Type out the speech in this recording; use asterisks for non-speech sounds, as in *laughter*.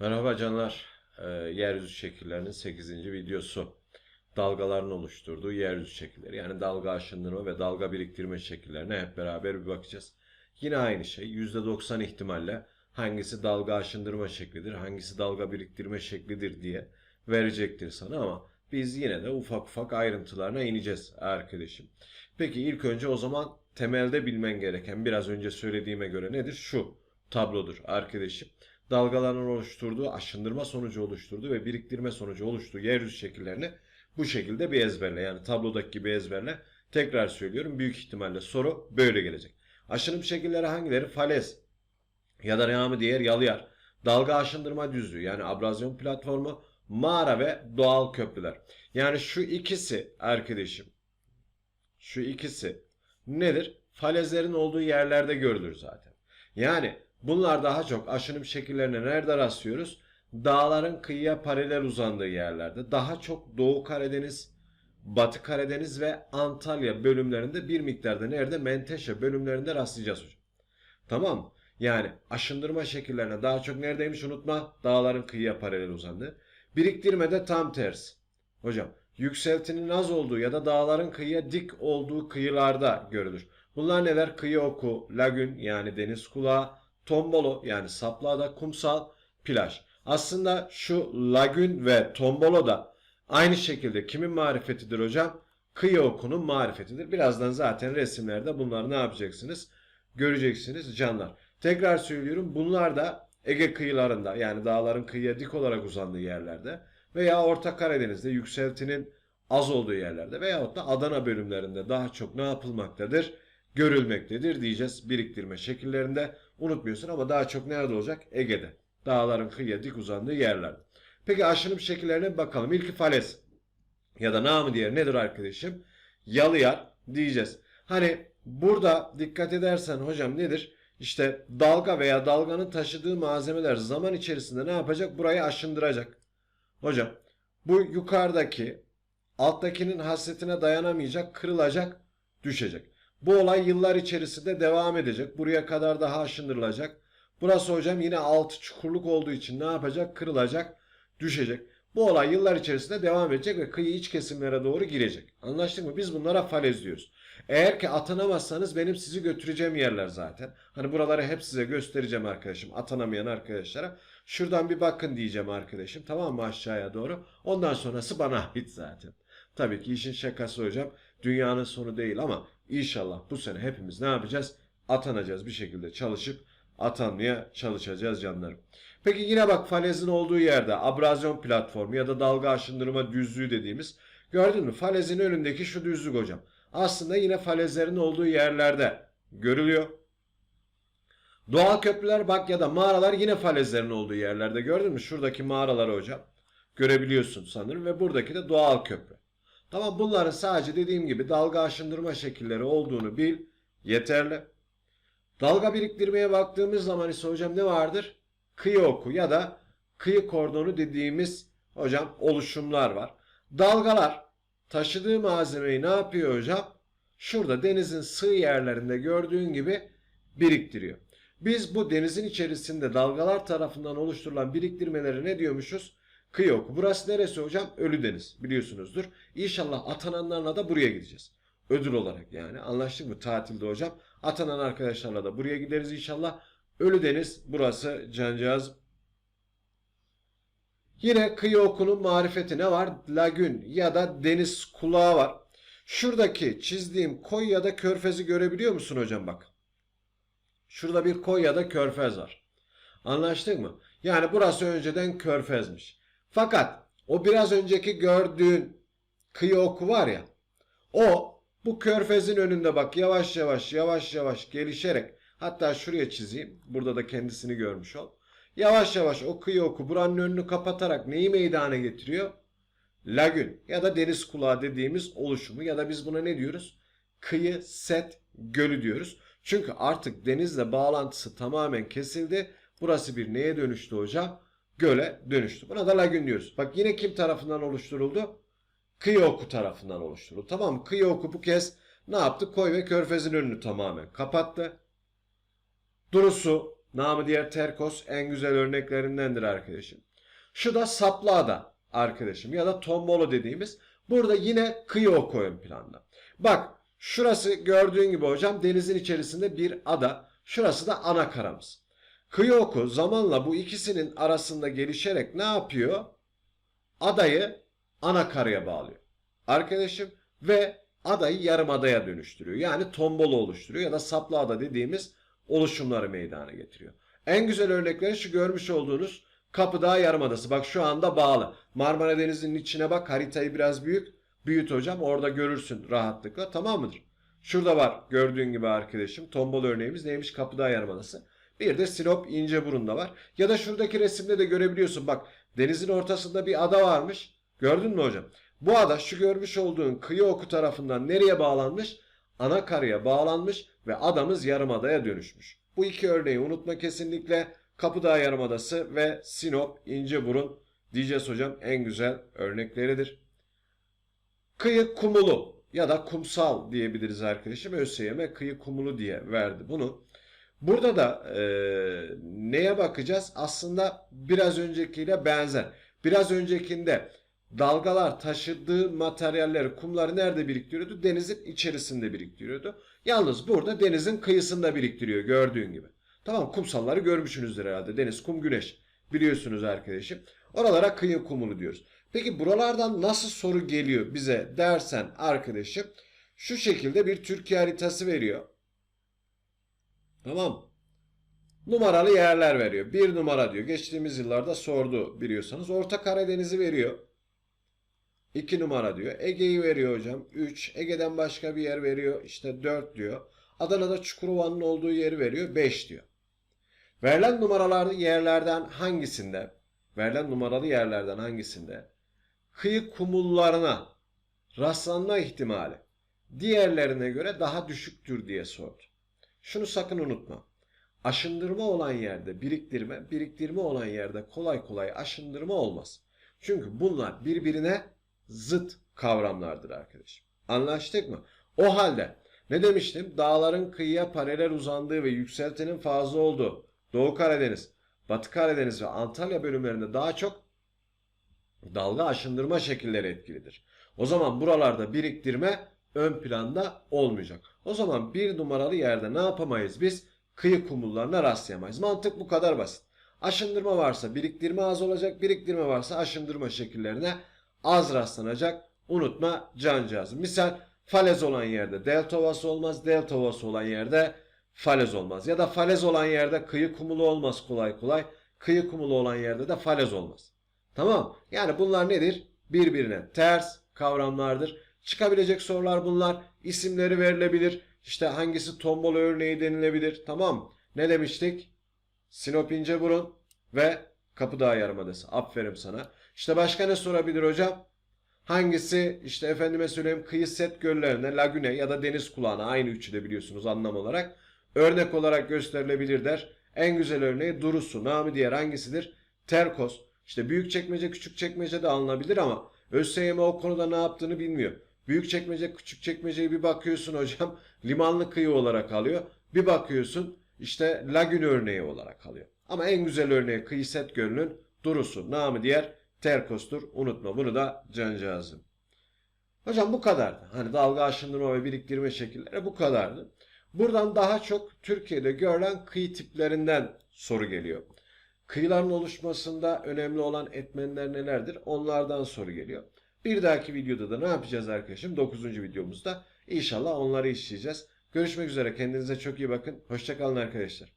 Merhaba canlar. Ee, yeryüzü şekillerinin 8. videosu. Dalgaların oluşturduğu yeryüzü şekilleri. Yani dalga aşındırma ve dalga biriktirme şekillerine hep beraber bir bakacağız. Yine aynı şey. %90 ihtimalle hangisi dalga aşındırma şeklidir, hangisi dalga biriktirme şeklidir diye verecektir sana ama biz yine de ufak ufak ayrıntılarına ineceğiz arkadaşım. Peki ilk önce o zaman temelde bilmen gereken biraz önce söylediğime göre nedir? Şu tablodur arkadaşım dalgaların oluşturduğu, aşındırma sonucu oluşturduğu ve biriktirme sonucu oluştuğu yeryüzü şekillerini bu şekilde bir ezberle. Yani tablodaki gibi ezberle. Tekrar söylüyorum büyük ihtimalle soru böyle gelecek. Aşınım şekilleri hangileri? Falez ya da namı diğer yalıyer. Dalga aşındırma düzlüğü yani abrazyon platformu, mağara ve doğal köprüler. Yani şu ikisi arkadaşım. Şu ikisi nedir? Falezlerin olduğu yerlerde görülür zaten. Yani Bunlar daha çok aşınım şekillerine nerede rastlıyoruz? Dağların kıyıya paralel uzandığı yerlerde. Daha çok Doğu Karadeniz, Batı Karadeniz ve Antalya bölümlerinde bir miktarda nerede? Menteşe bölümlerinde rastlayacağız hocam. Tamam? Yani aşındırma şekillerine daha çok neredeymiş unutma. Dağların kıyıya paralel uzandığı. Biriktirmede tam tersi. Hocam yükseltinin az olduğu ya da dağların kıyıya dik olduğu kıyılarda görülür. Bunlar neler? Kıyı oku, lagün yani deniz kulağı, tombolo yani saplada kumsal plaj. Aslında şu lagün ve tombolo da aynı şekilde kimin marifetidir hocam? Kıyı okunun marifetidir. Birazdan zaten resimlerde bunları ne yapacaksınız? Göreceksiniz canlar. Tekrar söylüyorum bunlar da Ege kıyılarında yani dağların kıyıya dik olarak uzandığı yerlerde veya Orta Karadeniz'de yükseltinin az olduğu yerlerde veyahut da Adana bölümlerinde daha çok ne yapılmaktadır? Görülmektedir diyeceğiz biriktirme şekillerinde. Unutmuyorsun ama daha çok nerede olacak? Ege'de. Dağların kıyıya dik uzandığı yerlerde. Peki aşınım şekillerine bakalım. İlki falez ya da namı diğer nedir arkadaşım? Yalıyar diyeceğiz. Hani burada dikkat edersen hocam nedir? İşte dalga veya dalganın taşıdığı malzemeler zaman içerisinde ne yapacak? Burayı aşındıracak. Hocam bu yukarıdaki alttakinin hasretine dayanamayacak, kırılacak, düşecek. Bu olay yıllar içerisinde devam edecek. Buraya kadar daha aşındırılacak. Burası hocam yine altı çukurluk olduğu için ne yapacak? Kırılacak, düşecek. Bu olay yıllar içerisinde devam edecek ve kıyı iç kesimlere doğru girecek. Anlaştık mı? Biz bunlara falez diyoruz. Eğer ki atanamazsanız benim sizi götüreceğim yerler zaten. Hani buraları hep size göstereceğim arkadaşım. Atanamayan arkadaşlara. Şuradan bir bakın diyeceğim arkadaşım. Tamam mı aşağıya doğru? Ondan sonrası bana ait zaten. Tabii ki işin şakası hocam. Dünyanın sonu değil ama inşallah bu sene hepimiz ne yapacağız? Atanacağız bir şekilde çalışıp atanmaya çalışacağız canlarım. Peki yine bak falezin olduğu yerde abrazyon platformu ya da dalga aşındırma düzlüğü dediğimiz gördün mü? Falezin önündeki şu düzlük hocam. Aslında yine falezlerin olduğu yerlerde görülüyor. Doğal köprüler bak ya da mağaralar yine falezlerin olduğu yerlerde gördün mü? Şuradaki mağaraları hocam görebiliyorsun sanırım ve buradaki de doğal köprü. Tamam bunların sadece dediğim gibi dalga aşındırma şekilleri olduğunu bil yeterli. Dalga biriktirmeye baktığımız zaman ise hocam ne vardır? Kıyı oku ya da kıyı kordonu dediğimiz hocam oluşumlar var. Dalgalar taşıdığı malzemeyi ne yapıyor hocam? Şurada denizin sığ yerlerinde gördüğün gibi biriktiriyor. Biz bu denizin içerisinde dalgalar tarafından oluşturulan biriktirmeleri ne diyormuşuz? Kıyı oku. Burası neresi hocam? Ölüdeniz biliyorsunuzdur. İnşallah atananlarla da buraya gideceğiz. Ödül olarak yani. Anlaştık mı tatilde hocam? Atanan arkadaşlarla da buraya gideriz inşallah. Ölüdeniz burası cancağız. Yine kıyı okunun marifeti ne var? Lagün ya da deniz kulağı var. Şuradaki çizdiğim koy ya da körfezi görebiliyor musun hocam bak. Şurada bir koy ya da körfez var. Anlaştık mı? Yani burası önceden körfezmiş. Fakat o biraz önceki gördüğün kıyı oku var ya. O bu körfezin önünde bak yavaş yavaş yavaş yavaş gelişerek hatta şuraya çizeyim. Burada da kendisini görmüş ol. Yavaş yavaş o kıyı oku buranın önünü kapatarak neyi meydana getiriyor? Lagün ya da deniz kulağı dediğimiz oluşumu ya da biz buna ne diyoruz? Kıyı set gölü diyoruz. Çünkü artık denizle bağlantısı tamamen kesildi. Burası bir neye dönüştü hocam? Göle dönüştü. Buna da lagün diyoruz. Bak yine kim tarafından oluşturuldu? Kıyı oku tarafından oluşturuldu. Tamam mı? Kıyı oku bu kez ne yaptı? Koy ve körfezin önünü tamamen kapattı. Durusu Namı diğer Terkos en güzel örneklerindendir arkadaşım. Şu da saplı ada arkadaşım ya da tombolo dediğimiz. Burada yine kıyı oku ön planda. Bak şurası gördüğün gibi hocam denizin içerisinde bir ada. Şurası da ana karamız. Kıyı oku zamanla bu ikisinin arasında gelişerek ne yapıyor? Adayı ana karaya bağlıyor. Arkadaşım ve adayı yarım adaya dönüştürüyor. Yani tombolo oluşturuyor ya da saplı ada dediğimiz oluşumları meydana getiriyor. En güzel örnekleri şu görmüş olduğunuz Kapıdağ Yarımadası. Bak şu anda bağlı. Marmara Denizi'nin içine bak haritayı biraz büyük. Büyüt hocam orada görürsün rahatlıkla tamam mıdır? Şurada var gördüğün gibi arkadaşım. Tombol örneğimiz neymiş? Kapıdağ Yarımadası. Bir de Sinop İnceburun'da var. Ya da şuradaki resimde de görebiliyorsun. Bak denizin ortasında bir ada varmış. Gördün mü hocam? Bu ada şu görmüş olduğun kıyı oku tarafından nereye bağlanmış? Ana karaya bağlanmış ve adamız yarımadaya dönüşmüş. Bu iki örneği unutma kesinlikle. Kapıdağ Yarımadası ve Sinop İnceburun diyeceğiz hocam en güzel örnekleridir. Kıyı kumulu ya da kumsal diyebiliriz arkadaşım. ÖSYM kıyı kumulu diye verdi bunu. Burada da e, neye bakacağız? Aslında biraz öncekiyle benzer. Biraz öncekinde dalgalar taşıdığı materyalleri, kumları nerede biriktiriyordu? Denizin içerisinde biriktiriyordu. Yalnız burada denizin kıyısında biriktiriyor gördüğün gibi. Tamam kumsalları görmüşsünüzdür herhalde. Deniz, kum, güneş. Biliyorsunuz arkadaşım. Oralara kıyı kumulu diyoruz. Peki buralardan nasıl soru geliyor bize dersen arkadaşım şu şekilde bir Türkiye haritası veriyor. Tamam. Numaralı yerler veriyor. Bir numara diyor. Geçtiğimiz yıllarda sordu biliyorsanız. Orta Karadeniz'i veriyor. 2 numara diyor. Ege'yi veriyor hocam. 3. Ege'den başka bir yer veriyor. İşte 4 diyor. Adana'da Çukurova'nın olduğu yeri veriyor. 5 diyor. Verilen numaralı yerlerden hangisinde verilen numaralı yerlerden hangisinde kıyı kumullarına rastlanma ihtimali diğerlerine göre daha düşüktür diye sordu. Şunu sakın unutma. Aşındırma olan yerde biriktirme, biriktirme olan yerde kolay kolay aşındırma olmaz. Çünkü bunlar birbirine zıt kavramlardır arkadaşım. Anlaştık mı? O halde ne demiştim? Dağların kıyıya paralel uzandığı ve yükseltinin fazla olduğu Doğu Karadeniz, Batı Karadeniz ve Antalya bölümlerinde daha çok dalga aşındırma şekilleri etkilidir. O zaman buralarda biriktirme ön planda olmayacak. O zaman bir numaralı yerde ne yapamayız biz? Kıyı kumullarına rastlayamayız. Mantık bu kadar basit. Aşındırma varsa biriktirme az olacak. Biriktirme varsa aşındırma şekillerine az rastlanacak. Unutma cancağızım. Misal falez olan yerde delta ovası olmaz. Delta ovası olan yerde falez olmaz. Ya da falez olan yerde kıyı kumulu olmaz kolay kolay. Kıyı kumulu olan yerde de falez olmaz. Tamam. Yani bunlar nedir? Birbirine ters kavramlardır. Çıkabilecek sorular bunlar. İsimleri verilebilir. İşte hangisi tombol örneği denilebilir. Tamam. Ne demiştik? Sinop İnceburun ve Kapıdağ Yarımadası. Aferin sana. İşte başka ne sorabilir hocam? Hangisi işte efendime söyleyeyim kıyı set göllerine, lagüne ya da deniz kulağına aynı üçü de biliyorsunuz anlam olarak örnek olarak gösterilebilir der. En güzel örneği Durusu. Namı diğer hangisidir? Terkos. İşte büyük çekmece küçük çekmece de alınabilir ama ÖSYM o konuda ne yaptığını bilmiyor. Büyük çekmece küçük çekmeceyi bir bakıyorsun hocam *laughs* limanlı kıyı olarak alıyor. Bir bakıyorsun işte lagün örneği olarak alıyor. Ama en güzel örneği kıyı set gölünün Durusu. Namı diğer Terkos'tur. Unutma bunu da cancağızım. Hocam bu kadardı. Hani dalga aşındırma ve biriktirme şekilleri bu kadardı. Buradan daha çok Türkiye'de görülen kıyı tiplerinden soru geliyor. Kıyıların oluşmasında önemli olan etmenler nelerdir? Onlardan soru geliyor. Bir dahaki videoda da ne yapacağız arkadaşım? 9. videomuzda. İnşallah onları işleyeceğiz. Görüşmek üzere. Kendinize çok iyi bakın. Hoşçakalın arkadaşlar.